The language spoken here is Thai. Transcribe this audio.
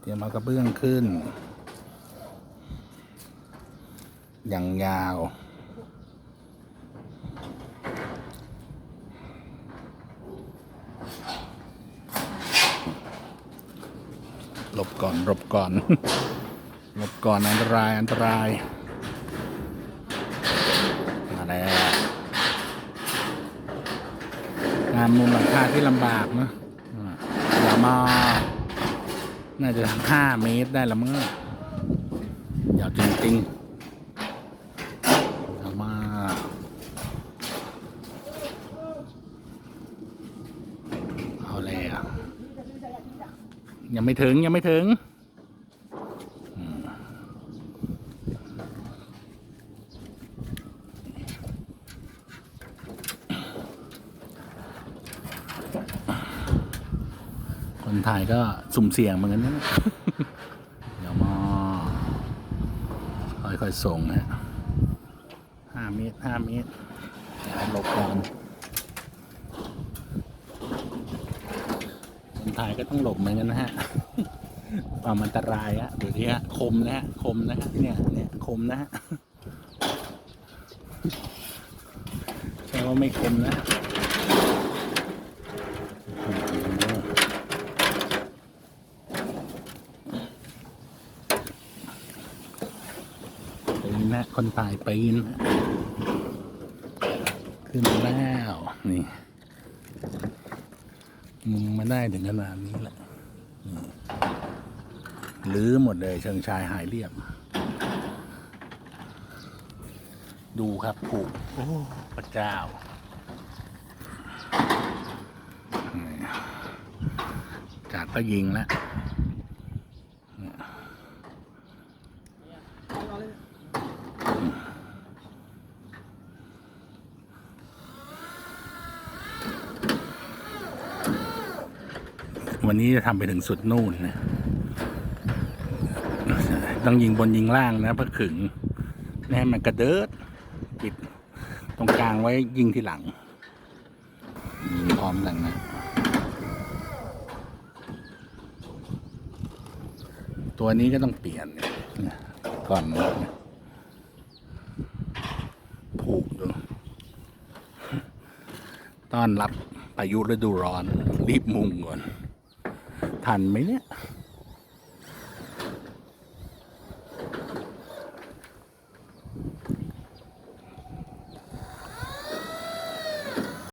เตรียมเอากระเบื้องขึ้น อย่างยาว หลบก่อนหลบก่อนหลบก่อนอันตรายอันตราย มาแล้วงานมุมหลังคาที่ลำบากนะอ่าอย่ามา น่าจะห้าเมตรได้ละเมื่อยาวจริงๆอามาเอาเลยอะยังไม่ถึงยังไม่ถึง คนถ่ายก็สุ่มเสี่ยงเหมือนกันนะเดี๋ยวมาค่อยๆส่งฮะห้าเมตรห้าเมตรหลบก่อนคนถ่ายก็ต้องหลบเหมือนกันนะฮะความอันตรายอะดูที่ฮะคมนะฮะคมนะฮะเนี่ยเนี่ยคมนะฮะใช่ว่าไม่คมนะโอ้โหปี นนะ คนตายปีนนขึ้นมาแล้ว นี่มึงมาได้ถึงขนาดนี้แหละลื้อหมดเลยเชิงชายหายเรียบ ดูครับผูกโอ้พระเจ้าจากก็ยิงแล้ว วันนี้จะทำไปถึงสุดนู่นนะต้องยิงบนยิงล่างนะเพื่อขึงไม่ให้มันกระเดิดปิดตรงกลางไว้ยิงทีหลังยิงพร้อมกันนะตัวนี้ก็ต้องเปลี่ยนเนี่ยก่อนนะผูกดูต้อนรับพายุฤดูร้อน รีบมุงก่อน ทันไหมเนี่ย